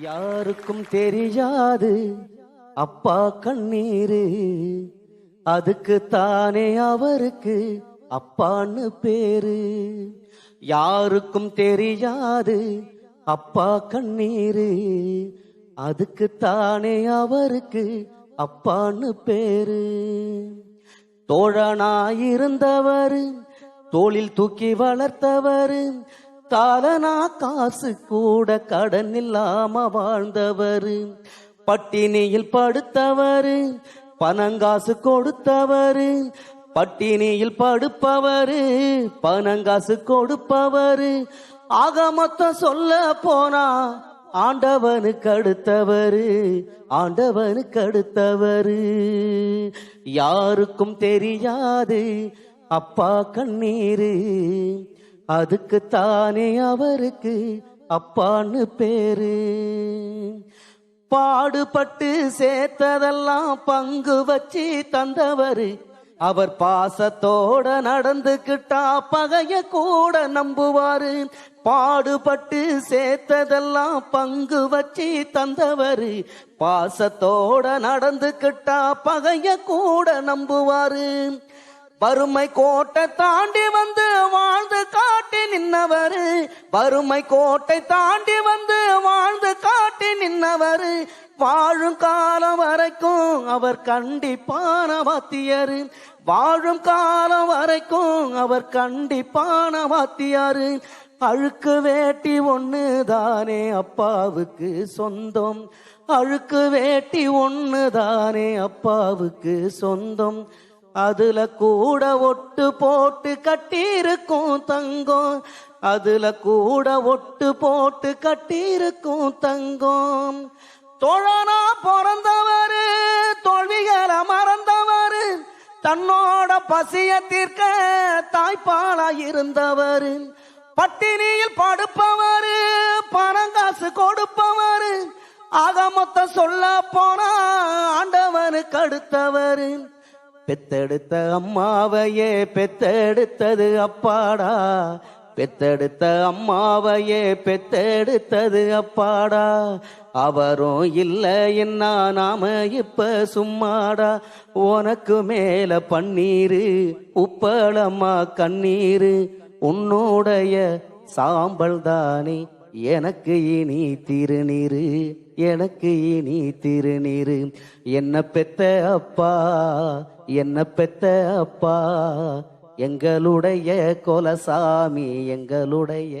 யாருக்கும் தெரியாது. அப்பா கண்ணீரு. அதுக்கு தானே அவருக்கு அப்பான்னு பேரு. யாருக்கும் தெரியாது. அப்பா கண்ணீரு. அதுக்கு தானே அவருக்கு அப்பான்னு பேரு. தோழனாயிருந்தவர் தோளில் தூக்கி வளர்த்தவர் தாலனா காசு கூட கடன் இல்லாம வாழ்ந்தவர். பட்டினியில் படுத்தவர் பணங்காசு கொடுத்தவர் பட்டினியில் படுப்பவர் பணங்காசு கொடுப்பவர். ஆக மொத்தம் சொல்ல போனா ஆண்டவனுக்கு அடுத்தவரு ஆண்டவனுக்கு அடுத்தவரு. யாருக்கும் தெரியாது அப்பா கண்ணீரு. அதுக்கு தானே அவருக்கு அப்பான்னு பேரு. பாடுபட்டு சேர்த்ததெல்லாம் பங்கு வச்சு தந்தவரு. அவர் பாசத்தோட நடந்துகிட்டா பகைய கூட நம்புவாரு. பாடுபட்டு சேர்த்ததெல்லாம் பங்கு வச்சு தந்தவரு. பாசத்தோட நடந்துகிட்டா பகைய கூட நம்புவாரு. வறுமை கோட்டை தாண்டி வந்து நின்னவரு வறுமை கோட்டை தாண்டி வந்து வாழ்ந்து காட்டி நின்னவரு. வாழும் காலம் வரைக்கும் அவர் கண்டிப்பான வாத்தியாரு. வாழும் காலம் வரைக்கும் அவர் கண்டிப்பான வாத்தியாரு. அழுக்கு வேட்டி ஒன்று தானே அப்பாவுக்கு சொந்தம். அழுக்கு வேட்டி ஒன்று தானே அப்பாவுக்கு சொந்தம். அதுல கூட ஒட்டு போட்டு கட்டியிருக்கும் தங்கம். அதுல கூட ஒட்டு போட்டு கட்டியிருக்கும் தங்கம். தோழனா பிறந்தவரு தோல்விகளை மறந்தவரு தன்னோட பசிய தீர்க்க தாய்ப்பாலா இருந்தவரு. பட்டினியில் படுப்பவரு பணங்காசு கொடுப்பவரு ஆக மொத்தம் சொல்ல போனா ஆண்டவனுக்கு அடுத்தவரு. பெத்தெடுத்த அம்மாவையே பெத்தெடுத்தது அப்பாடா. பெத்தெடுத்த அம்மாவையே பெத்தெடுத்தது அப்பாடா. அவரும் இல்லை என்ன நாம இப்ப சும்மாடா. உனக்கு மேல பன்னீரு உப்பளம்மா கண்ணீரு. உன்னுடைய சாம்பல் தானே எனக்கு இனி திருநீரு. எனக்கு இனி திருநீரு. என்ன பெத்த அப்பா என்ன பெத்த அப்பா. எங்களுடைய கொலசாமி எங்களுடைய